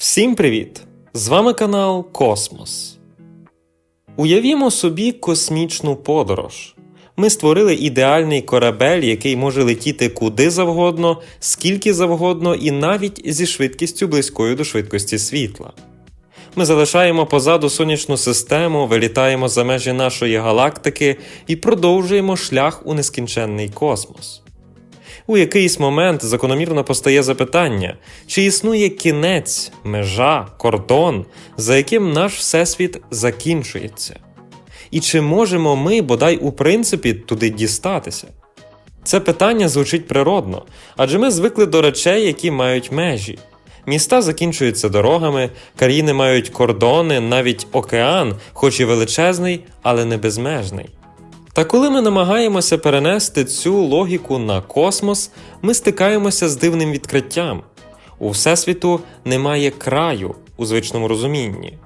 Всім привіт! З вами канал Космос. Уявімо собі космічну подорож. Ми створили ідеальний корабель, який може летіти куди завгодно, скільки завгодно, і навіть зі швидкістю близькою до швидкості світла. Ми залишаємо позаду сонячну систему, вилітаємо за межі нашої галактики і продовжуємо шлях у нескінченний космос. У якийсь момент закономірно постає запитання, чи існує кінець, межа, кордон, за яким наш всесвіт закінчується? І чи можемо ми, бодай у принципі, туди дістатися? Це питання звучить природно, адже ми звикли до речей, які мають межі. Міста закінчуються дорогами, країни мають кордони, навіть океан, хоч і величезний, але не безмежний. Та коли ми намагаємося перенести цю логіку на космос, ми стикаємося з дивним відкриттям. У Всесвіту немає краю у звичному розумінні.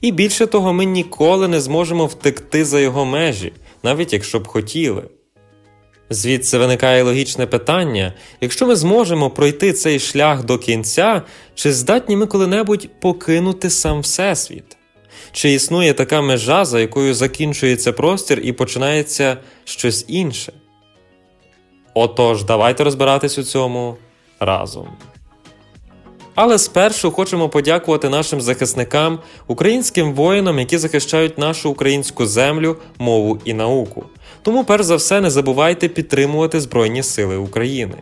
І більше того, ми ніколи не зможемо втекти за його межі, навіть якщо б хотіли. Звідси виникає логічне питання: якщо ми зможемо пройти цей шлях до кінця, чи здатні ми коли-небудь покинути сам Всесвіт? Чи існує така межа, за якою закінчується простір і починається щось інше? Отож, давайте розбиратись у цьому разом. Але спершу хочемо подякувати нашим захисникам, українським воїнам, які захищають нашу українську землю, мову і науку. Тому, перш за все, не забувайте підтримувати Збройні Сили України.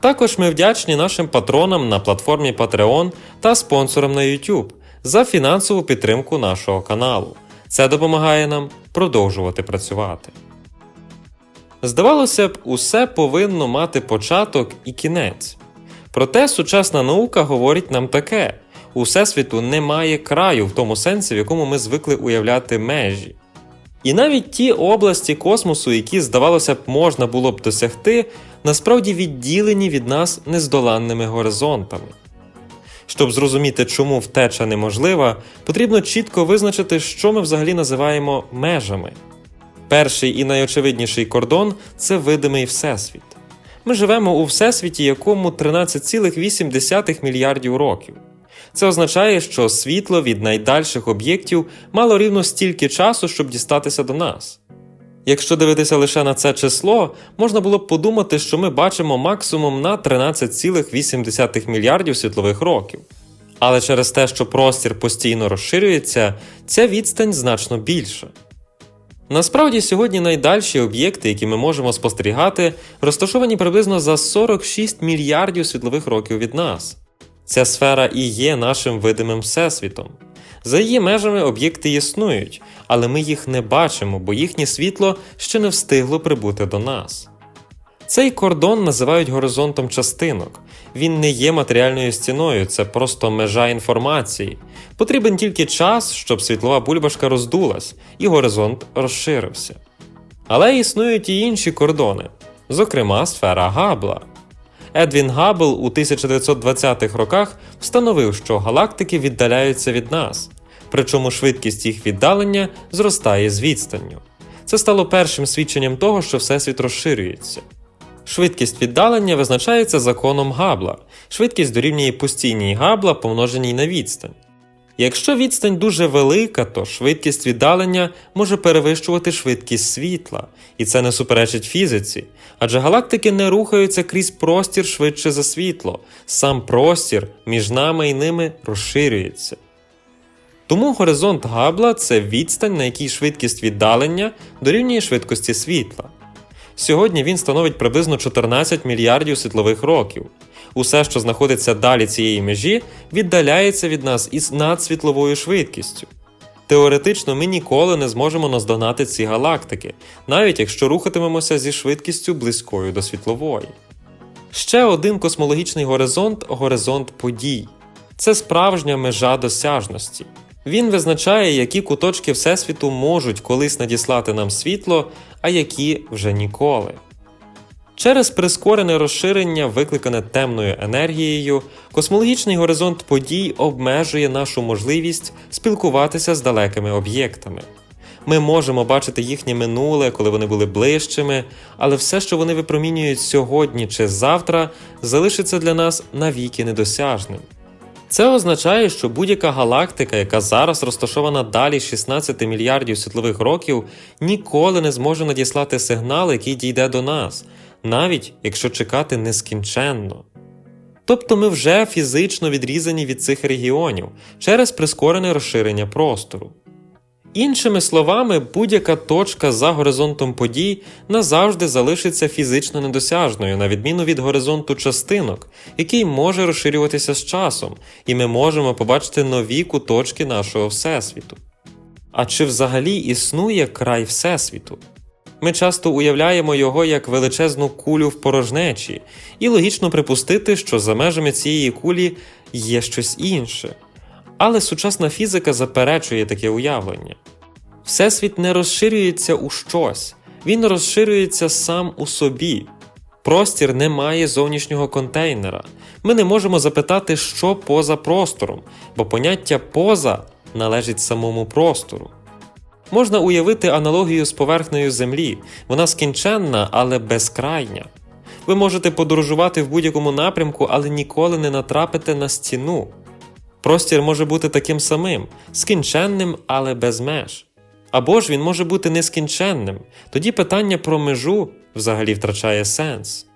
Також ми вдячні нашим патронам на платформі Patreon та спонсорам на YouTube за фінансову підтримку нашого каналу. Це допомагає нам продовжувати працювати. Здавалося б, усе повинно мати початок і кінець. Проте сучасна наука говорить нам таке: у всесвіту немає краю в тому сенсі, в якому ми звикли уявляти межі. І навіть ті області космосу, які, здавалося б, можна було б досягти, насправді відділені від нас нездоланними горизонтами. Щоб зрозуміти, чому втеча неможлива, потрібно чітко визначити, що ми взагалі називаємо межами. Перший і найочевидніший кордон це видимий всесвіт. Ми живемо у всесвіті, якому 13,8 мільярдів років. Це означає, що світло від найдальших об'єктів мало рівно стільки часу, щоб дістатися до нас. Якщо дивитися лише на це число, можна було б подумати, що ми бачимо максимум на 13,8 мільярдів світлових років. Але через те, що простір постійно розширюється, ця відстань значно більша. Насправді, сьогодні найдальші об'єкти, які ми можемо спостерігати, розташовані приблизно за 46 мільярдів світлових років від нас. Ця сфера і є нашим видимим всесвітом. За її межами об'єкти існують, але ми їх не бачимо, бо їхнє світло ще не встигло прибути до нас. Цей кордон називають горизонтом частинок. Він не є матеріальною стіною, це просто межа інформації. Потрібен тільки час, щоб світлова бульбашка роздулась і горизонт розширився. Але існують і інші кордони, зокрема сфера Габла. Едвін Габл у 1920-х роках встановив, що галактики віддаляються від нас, причому швидкість їх віддалення зростає з відстанню. Це стало першим свідченням того, що Всесвіт розширюється. Швидкість віддалення визначається законом Габла, швидкість дорівнює постійній Габла, помноженій на відстань. Якщо відстань дуже велика, то швидкість віддалення може перевищувати швидкість світла, і це не суперечить фізиці, адже галактики не рухаються крізь простір швидше за світло, сам простір між нами і ними розширюється. Тому горизонт Габла це відстань, на якій швидкість віддалення дорівнює швидкості світла. Сьогодні він становить приблизно 14 мільярдів світлових років. Усе, що знаходиться далі цієї межі, віддаляється від нас із надсвітловою швидкістю. Теоретично ми ніколи не зможемо наздогнати ці галактики, навіть якщо рухатимемося зі швидкістю близькою до світлової. Ще один космологічний горизонт горизонт подій. Це справжня межа досяжності. Він визначає, які куточки Всесвіту можуть колись надіслати нам світло, а які вже ніколи. Через прискорене розширення, викликане темною енергією, космологічний горизонт подій обмежує нашу можливість спілкуватися з далекими об'єктами. Ми можемо бачити їхнє минуле, коли вони були ближчими, але все, що вони випромінюють сьогодні чи завтра, залишиться для нас навіки недосяжним. Це означає, що будь-яка галактика, яка зараз розташована далі 16 мільярдів світлових років, ніколи не зможе надіслати сигнал, який дійде до нас, навіть якщо чекати нескінченно. Тобто ми вже фізично відрізані від цих регіонів через прискорене розширення простору. Іншими словами, будь-яка точка за горизонтом подій назавжди залишиться фізично недосяжною, на відміну від горизонту частинок, який може розширюватися з часом, і ми можемо побачити нові куточки нашого Всесвіту. А чи взагалі існує край Всесвіту? Ми часто уявляємо його як величезну кулю в порожнечі, і логічно припустити, що за межами цієї кулі є щось інше. Але сучасна фізика заперечує таке уявлення. Всесвіт не розширюється у щось, він розширюється сам у собі. Простір не має зовнішнього контейнера. Ми не можемо запитати, що поза простором, бо поняття поза належить самому простору. Можна уявити аналогію з поверхнею Землі. Вона скінченна, але безкрайня. Ви можете подорожувати в будь-якому напрямку, але ніколи не натрапите на стіну. Простір може бути таким самим, скінченним, але без меж. Або ж він може бути нескінченним, тоді питання про межу взагалі втрачає сенс.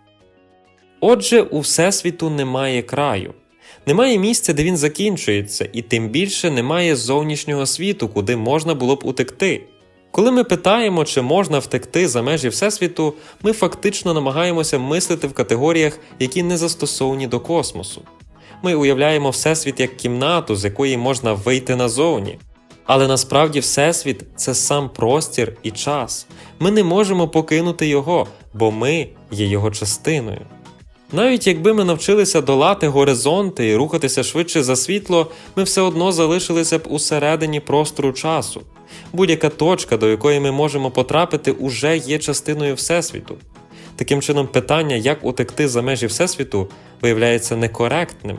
Отже, у Всесвіту немає краю, немає місця, де він закінчується, і тим більше немає зовнішнього світу, куди можна було б утекти. Коли ми питаємо, чи можна втекти за межі Всесвіту, ми фактично намагаємося мислити в категоріях, які не застосовані до космосу. Ми уявляємо Всесвіт як кімнату, з якої можна вийти назовні. Але насправді Всесвіт це сам простір і час. Ми не можемо покинути його, бо ми є його частиною. Навіть якби ми навчилися долати горизонти і рухатися швидше за світло, ми все одно залишилися б усередині простору часу. Будь-яка точка, до якої ми можемо потрапити, уже є частиною Всесвіту. Таким чином, питання, як утекти за межі Всесвіту, виявляється некоректним.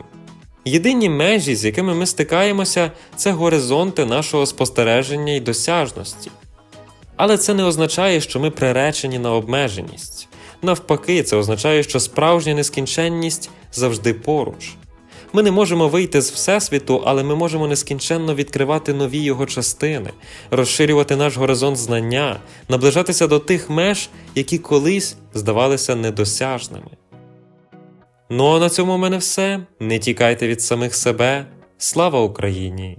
Єдині межі, з якими ми стикаємося, це горизонти нашого спостереження і досяжності. Але це не означає, що ми приречені на обмеженість. Навпаки, це означає, що справжня нескінченність завжди поруч. Ми не можемо вийти з Всесвіту, але ми можемо нескінченно відкривати нові його частини, розширювати наш горизонт знання, наближатися до тих меж, які колись здавалися недосяжними. Ну а на цьому в мене все. Не тікайте від самих себе. Слава Україні!